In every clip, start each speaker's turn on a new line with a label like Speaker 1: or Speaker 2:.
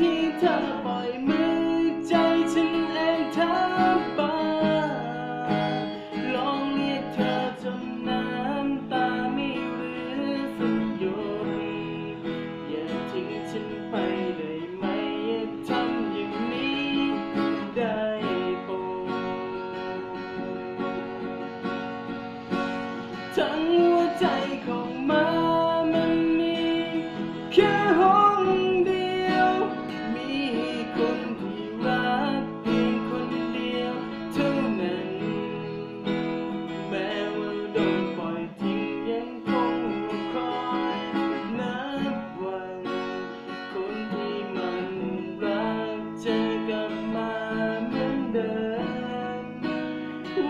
Speaker 1: ที่เธอปล่อยมือใจฉันเองทับาปลองเรียกเธอจนน้ำตาไม่เหลือสักหยดอย่าทิ้งฉันไปได้ไหมอย่าทำอย่างนี้ได้โปรดทั้ง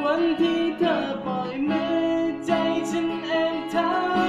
Speaker 1: วันที่เธอปล่อยมือใจฉันเองเธอ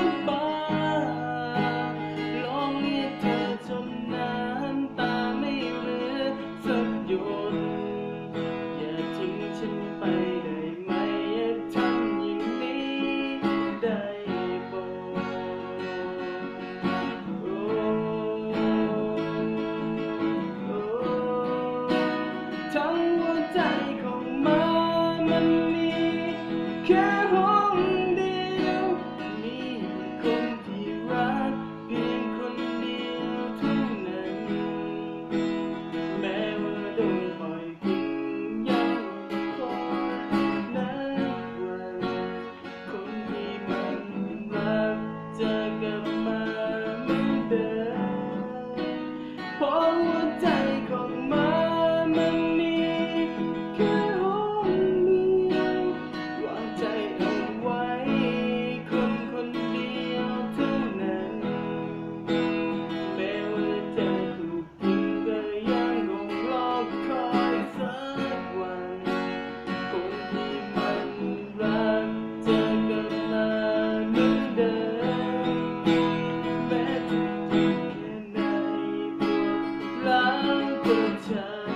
Speaker 1: Good jam.